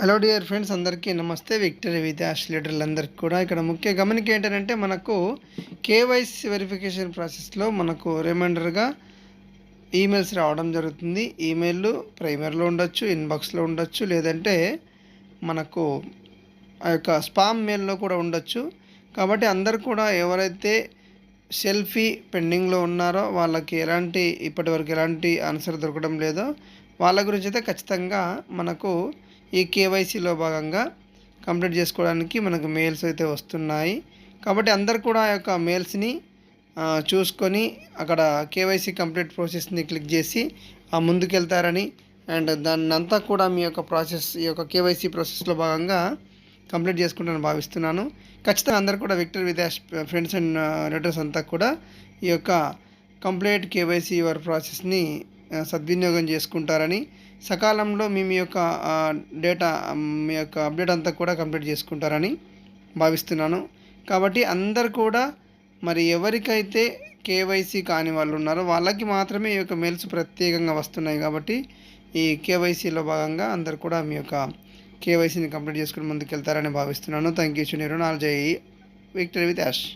Hello dear friends అందరికీ నమస్తే. Victory with లీడర్లందరికీ కూడా. ఇక్కడ ముఖ్య గమనిక ఏంటంటే మనకు కేవైసీ వెరిఫికేషన్ ప్రాసెస్లో మనకు రిమైండర్గా ఈమెయిల్స్ రావడం జరుగుతుంది. ఈమెయిల్ ప్రైమర్లో ఉండొచ్చు ఇన్బాక్స్లో ఉండొచ్చు లేదంటే మనకు ఆ యొక్క స్పామ్ మెయిల్లో కూడా ఉండొచ్చు. కాబట్టి అందరు కూడా ఎవరైతే సెల్ఫీ పెండింగ్లో ఉన్నారో వాళ్ళకి ఎలాంటి ఇప్పటివరకు ఎలాంటి ఆన్సర్ దొరకడం లేదో వాళ్ళ గురించి అయితే ఖచ్చితంగా మనకు ఈ కేవైసీలో భాగంగా కంప్లీట్ చేసుకోవడానికి మనకు మెయిల్స్ అయితే వస్తున్నాయి. కాబట్టి అందరు కూడా ఆ యొక్క మెయిల్స్ని చూసుకొని అక్కడ కేవైసీ కంప్లీట్ ప్రాసెస్ని క్లిక్ చేసి ఆ ముందుకెళ్తారని అండ్ దాన్ని అంతా కూడా మీ యొక్క ప్రాసెస్ ఈ యొక్క కేవైసీ ప్రాసెస్లో భాగంగా కంప్లీట్ చేసుకుంటానని భావిస్తున్నాను. ఖచ్చితంగా అందరు కూడా Victor Videsh friends and relatives అంతా కూడా ఈ యొక్క కంప్లీట్ కేవైసీ యువర్ ప్రాసెస్ని సద్వినియోగం చేసుకుంటారని సకాలంలో మీ మీ యొక్క డేటా మీ యొక్క అప్డేట్ అంతా కూడా కంప్లీట్ చేసుకుంటారని భావిస్తున్నాను. కాబట్టి అందరు కూడా మరి ఎవరికైతే కేవైసీ కాని వాళ్ళు ఉన్నారో వాళ్ళకి మాత్రమే ఈ యొక్క మెయిల్స్ ప్రత్యేకంగా వస్తున్నాయి కాబట్టి ఈ కేవైసీలో భాగంగా అందరు కూడా మీ యొక్క కేవైసీని కంప్లీట్ చేసుకుని ముందుకు వెళ్తారని భావిస్తున్నాను. థ్యాంక్ యూ చునీరు నాలుగు జై విక్టరీ విత్ యాష్.